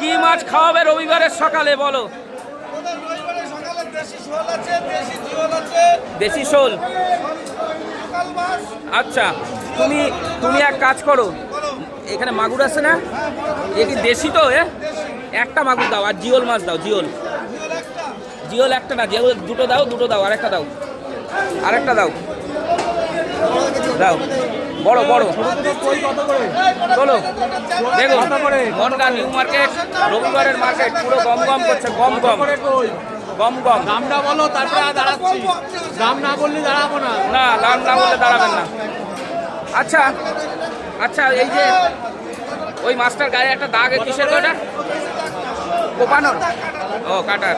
কি মাছ খাওয়াবে রবিবারের সকালে বলো? দেশি শোল। আচ্ছা তুমি তুমি এক কাজ করো। এখানে মাগুর আছে না? এ কি দেশি তো, এ? একটা মাগুর দাও, আর জিওল মাছ দাও, জিওল। জিওল একটা না, জিওল দুটো দাও দুটো দাও, আরেকটা দাও। আরেকটা দাও। দাও। বড় বড়। চলো দেখুন বনগা নিউ মার্কেট রবিবারের মার্কেট পুরো গম গম করছে গম গম গম গম দামটা বলো তারপরে দাঁড়াচ্ছি। দাম না বললে দাঁড়াবো না। না দাম না বললে দাঁড়াবেন না। আচ্ছা আচ্ছা এই যে ওই মাছটার গায়ে একটা দাগ কিসের ওটা কোপানোর। ও কাটার।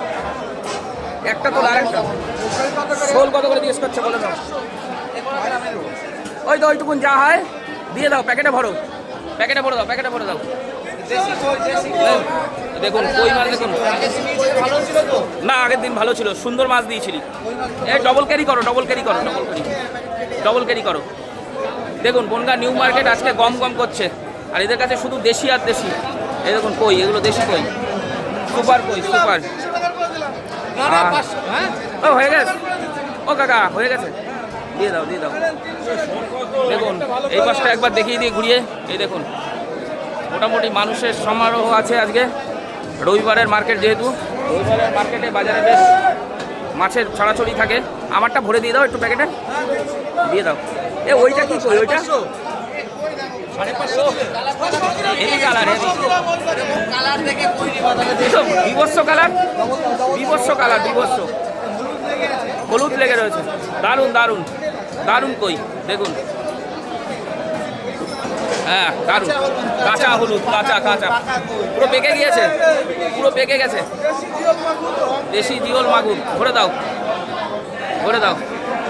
একটা তো আরেকটা শোল কত করে জিজ্ঞেস করছে বলে দাও। ওই তো ওইটুকুন যা হয় দিয়ে দাও প্যাকেটে ভরো। প্যাকেটে ভরে দাও প্যাকেটে ভরে দাও। দেখুন কই মাছ দেখুন। না আগের দিন ভালো ছিল সুন্দর মাছ দিয়েছিলি। এই ডবল ক্যারি করো ডবল ক্যারি করো ডবল ক্যারি ডবল ক্যারি করো। দেখুন বনগা নিউ মার্কেট আজকে গম গম করছে। আর এদের কাছে শুধু দেশি আর দেশি। এই দেখুন কই এগুলো দেশি কই? সুপার কই সুপার। হ্যাঁ? ও হয়ে গেছে। ও কাকা হয়ে গেছে। দিয়ে দাও দিয়ে দাও। দেখুন, এই পাশটা একবার দেখিয়ে দিয়ে ঘুরিয়ে, এই দেখুন, মোটামুটি মানুষের সমারোহ আছে আজকে। রবিবারের মার্কেট যেহেতু, রবিবারের মার্কেটে বাজারে বেশ মাছের ছড়াছড়ি থাকে। আমারটা ভরে দিয়ে দাও একটু প্যাকেটে। দিয়ে দাও। এ, ওইটা কি কই, ওইটা? কালার কালার হলুদ লেগে রয়েছে। দারুণ দারুণ। দারুণ কই, দেখুন। হ্যাঁ দারুণ। কাঁচা হলুদ, কাঁচা কাঁচা। পুরো পেকে গিয়েছে? পুরো পেকে গেছে? দেশি জিওল মাগুর, ভরে দাও। ভরে দাও।